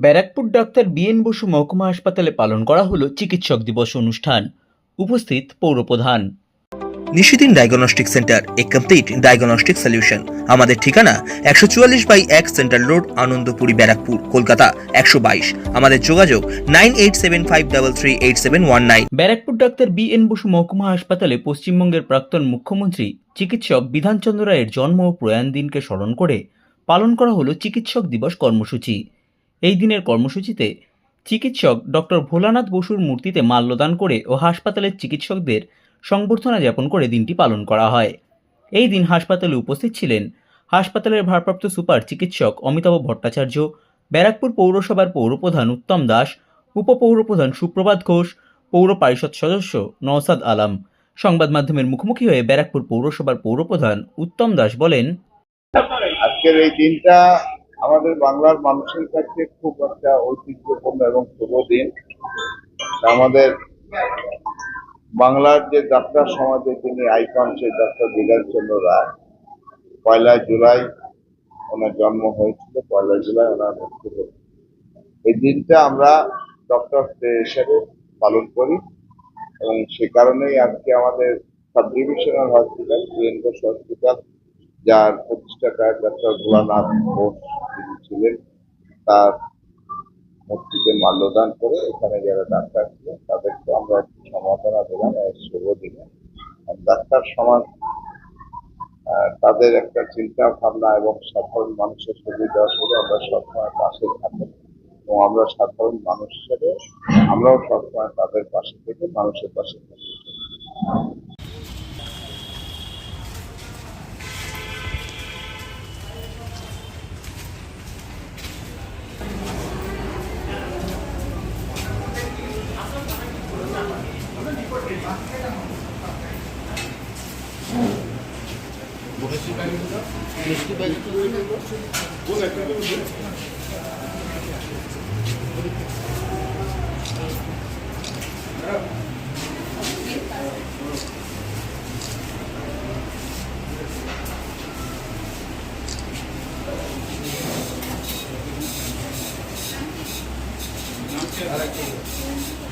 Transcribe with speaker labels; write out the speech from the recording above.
Speaker 1: Barrackpore doctor BN Basu মহকুমা হাসপাতালে পালন করা হলো চিকিৎসক দিবস অনুষ্ঠান। উপস্থিত পৌরপ্রধান
Speaker 2: Nishidin diagnostic centre a complete diagnostic solution. আমাদের ঠিকানা একশো চুয়াল্লিশ বাই এক সেন্ট্রাল রোড আনন্দপুরি ব্যারাকপুর কলকাতা একশো বাইশ। আমাদের যোগাযোগ nine eight seven five double three eight seven one nine.
Speaker 1: Barrackpore doctor BN Basu মহকুমা হাসপাতালে পশ্চিমবঙ্গের প্রাক্তন মুখ্যমন্ত্রী চিকিৎসক বিধানচন্দ্র রায়ের জন্ম ও প্রয়াণ দিনকে স্মরণ করে পালন করা হলো চিকিৎসক দিবস কর্মসূচি। এই দিনের কর্মসূচিতে চিকিৎসক ডক্টর ভোলানাথ বসুর মূর্তিতে মাল্যদান করে ও হাসপাতালের চিকিৎসকদের সংবর্ধনা জ্ঞাপন করে দিনটি পালন করা হয়। এই দিন হাসপাতালে উপস্থিত ছিলেন হাসপাতালের ভারপ্রাপ্ত সুপার চিকিৎসক অমিতাভ ভট্টাচার্য, ব্যারাকপুর পৌরসভার পৌরপ্রধান উত্তম দাস, উপপৌরপ্রধান সুপ্রভাত ঘোষ, পৌর পরিষদ সদস্য নওসাদ আলাম। সংবাদ মাধ্যমের মুখোমুখি হয়ে ব্যারাকপুর পৌরসভার পৌরপ্রধান উত্তম দাস বলেন,
Speaker 3: আজকের এই দিনটা আমাদের বাংলার মানুষের কাছে খুব একটা ঐতিহ্যপূর্ণ এবং শুভ দিন। আমাদের বাংলার যে যাত্রা সমাজে যিনি আইকন, সেই ডাক্তার বিলাসচন্দ্র রায়। পয়লা জুলাই ওনার জন্ম হয়েছিল। পয়লা জুলাই ওনার মৃত্যু হয়েছিল। এই দিনটা আমরা ডক্টর ডে হিসেবে পালন করি এবং সে কারণেই আজকে আমাদের sub divisional hospital BN hospital যার প্রতিষ্ঠাতা ডক্টর ভোলানাথ ঘোষ ছিলেন, তার মূর্তিতে মাল্যদান করে এখানে যারা ডাক্তার ছিলেন, তাদেরকে আমরা একটু সম্মাননা দিলাম এই শুভ আর ডাক্তার সমাজ তাদের একটা চিন্তা ভাবনা এবং সাধারণ মানুষের সুবিধা অসুবিধা আমরা সবসময় পাশে থাকি এবং আমরা সাধারণ মানুষ হিসেবে আমরাও সবসময় তাদের পাশে থেকে মানুষের পাশে থাকি। 알았지.